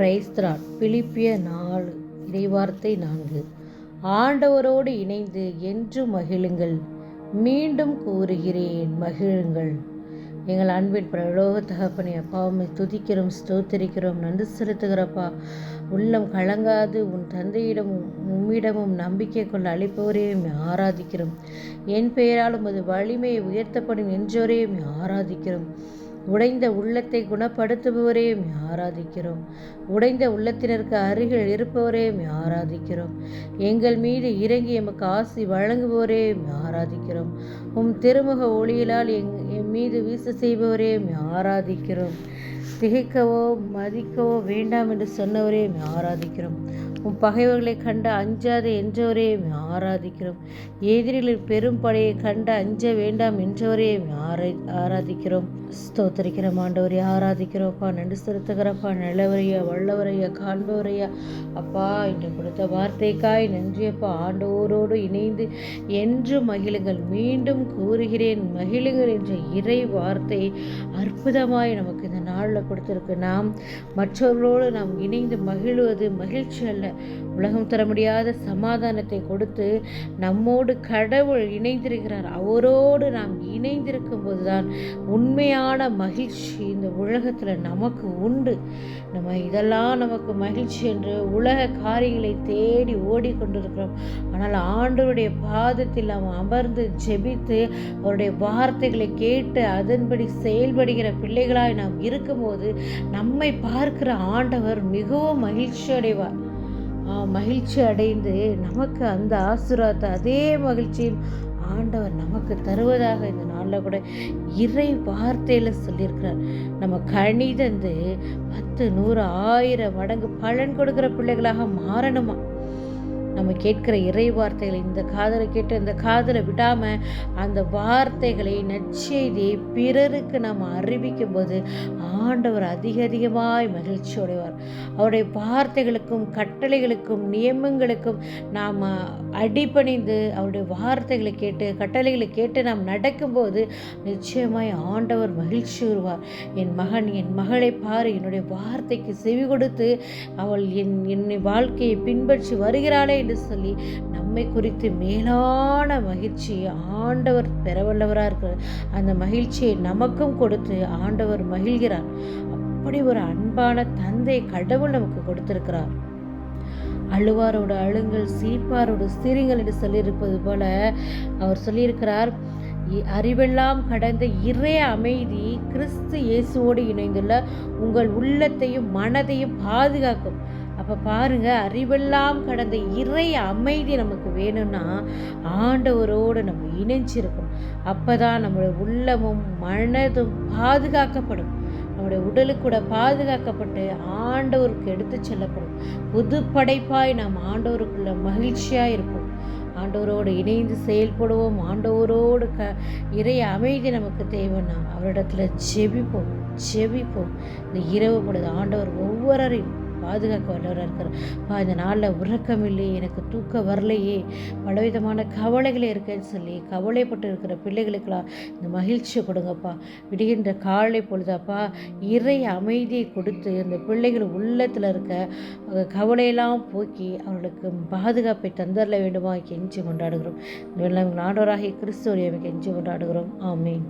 பிரைஸ்திரான். பிலிப்பிய நாலு இறைவார்த்தை நான்கு. ஆண்டவரோடு இணைந்து என்று மகிழுங்கள். மீண்டும் கூறுகிறேன் மகிழுங்கள். எங்கள் அன்பின் பிரலோக தகப்பனை அப்பா துதிக்கிறோம் ஸ்தோத்தரிக்கிறோம் நன்றி செலுத்துகிறப்பா உள்ளம் கலங்காது உன் தந்தையிடமும் உம்மிடமும் நம்பிக்கை கொள்ள அழிப்பவரையும் ஆராதிக்கிறோம். என் பெயராலும் அது வலிமையை உயர்த்தப்படும் என்றோரையும் ஆராதிக்கிறோம். உடைந்த உள்ளத்தை குணப்படுத்துபவரே ஆராதிக்கிறோம் உடைந்த உள்ளத்தினருக்கு அருகில் இருப்பவரையும் ஆராதிக்கிறோம் எங்கள் மீது இறங்கி எமக்கு ஆசி வழங்குபவரையும் ஆராதிக்கிறோம் உம் திருமுக ஒளியிலால் எங் என் மீது வீச செய்பவரே ஆராதிக்கிறோம் திகைக்கவோ மதிக்கவோ வேண்டாம் என்று சொன்னவரே ஆராதிக்கிறோம். உன் பகைவர்களை கண்ட அஞ்சாதே என்றவரே ஆராதிக்கிறோம். எதிரிகளின் பெரும் படையை கண்ட அஞ்ச வேண்டாம் என்றவரே ஆரா ஆராதிக்கிறோம். ஸ்தோத்தரிக்கிறோம் ஆண்டவரே ஆராதிக்கிறோப்பா நண்டு செலுத்துகிறப்பா நல்லவரையா வல்லவரையா காண்பவரையா. அப்பா இன்று கொடுத்த வார்த்தைக்காய் நன்றியப்பா. ஆண்டோரோடு இணைந்து என்று மகிழுங்கள். மீண்டும் கூறுகிறேன் மகிழுங்கள் என்ற இறை வார்த்தை அற்புதமாய் நமக்கு இந்த நாளில் கொடுத்துருக்கு நாம் மற்றவர்களோடு நாம் இணைந்து மகிழ்வது மகிழ்ச்சி அல்ல. உலகம் தர முடியாத சமாதானத்தை கொடுத்து நம்மோடு கடவுள் இணைந்திருக்கிறார். அவரோடு நாம் இணைந்திருக்கும் போதுதான் உண்மையான மகிழ்ச்சி இந்த உலகத்தில் நமக்கு உண்டு. நம்ம இதெல்லாம் நமக்கு மகிழ்ச்சி என்று உலக காரியங்களை தேடி ஓடிக்கொண்டிருக்கிறோம். ஆனால் ஆண்டவருடைய பாதத்தில் நாம் அமர்ந்து ஜெபித்து அவருடைய வார்த்தைகளை கேட்டு அதன்படி செயல்படுகிற பிள்ளைகளாய் நாம் இருக்கும்போது நம்மை பார்க்கிற ஆண்டவர் மிகவும் மகிழ்ச்சி அடைவார் மகிழ்ச்சி அடைந்து நமக்கு அந்த ஆசீர்வாதத்தை அதே மகிழ்ச்சியும் ஆண்டவர் நமக்கு தருவதாக இந்த நாளில் கூட இறை வார்த்தையில் சொல்லியிருக்கிறார். நம்ம கணிதந்து பத்து நூறு ஆயிரம் மடங்கு பலன் கொடுக்குற பிள்ளைகளாக மாறணுமா? நம்ம கேட்கிற இறை வார்த்தைகளை இந்த காதலை கேட்டு இந்த காதலை விடாமல் அந்த வார்த்தைகளை நற்செய்தியை பிறருக்கு நாம் அறிவிக்கும் போது ஆண்டவர் அதிக அதிகமாய் மகிழ்ச்சி அடைவார். அவருடைய வார்த்தைகளுக்கும் கட்டளைகளுக்கும் நியமங்களுக்கும் நாம் அடிபணிந்து அவருடைய வார்த்தைகளை கேட்டு கட்டளைகளை கேட்டு நாம் நடக்கும்போது நிச்சயமாய் ஆண்டவர் மகிழ்ச்சி வருவார் என் மகன் என் மகளை பாரு என்னுடைய வார்த்தைக்கு செவி கொடுத்து அவள் என் என்னை வாழ்க்கையை பின்பற்றி வருகிறாளே என்று சொல்லி நம்மை குறித்து மேலான மகிழ்ச்சி ஆண்டவர் பெறவல்லவராக இருக்கிறார். அந்த மகிழ்ச்சியை நமக்கும் கொடுத்து ஆண்டவர் மகிழ்கிறார். அப்படி ஒரு அன்பான தந்தை கடவுள் நமக்கு கொடுத்திருக்கிறார். அழுவாரோட அழுங்கள் சிரிப்பாரோட சிரிங்கள் என்று சொல்லியிருப்பது போல அவர் சொல்லியிருக்கிறார் அறிவெல்லாம் கடந்த இறை அமைதி கிறிஸ்து இயேசுவோடு இணைந்துள்ள உங்கள் உள்ளத்தையும் மனதையும் பாதுகாக்கும். அப்போ பாருங்க அறிவெல்லாம் கடந்த இறை அமைதி நமக்கு வேணும்னா ஆண்டவரோடு நம்ம இணைஞ்சிருக்கணும் அப்போ தான் நம்மளுடைய உள்ளமும் மனதும் பாதுகாக்கப்படும். நம்முடைய உடலுக்கூட பாதுகாக்கப்பட்டு ஆண்டவருக்கு எடுத்து செல்லப்படும். புது படைப்பாய் நாம் ஆண்டவருக்குள்ள மகிழ்ச்சியாக இருப்போம். ஆண்டவரோடு இணைந்து செயல்படுவோம். ஆண்டவரோடு க இறை அமைதி நமக்கு தேவைன்னா அவரிடத்துல செபிப்போம் செபிப்போம் இந்த இரவு பொழுது ஆண்டவர் ஒவ்வொருவரையும் பாதுகாக்க வல்லவராக இருக்கிறார். பா இந்த நாளில் உறக்கம் இல்லையே எனக்கு தூக்கம் வரலையே. பலவிதமான கவலைகள் இருக்கேன்னு சொல்லி கவலைப்பட்டு இருக்கிற பிள்ளைகளுக்கெல்லாம் இந்த மகிழ்ச்சியை கொடுங்கப்பா. விடுகின்ற காலை பொழுதாப்பா இறை அமைதியை கொடுத்து இந்த பிள்ளைகள் உள்ளத்தில் இருக்க கவலையெல்லாம் போக்கி அவர்களுக்கு பாதுகாப்பை தந்தரல வேண்டுமா கெஞ்சி கொண்டாடுகிறோம். ஆண்டவராகிய கிறிஸ்துவரை கெஞ்சி கொண்டாடுகிறோம். ஆமீன்.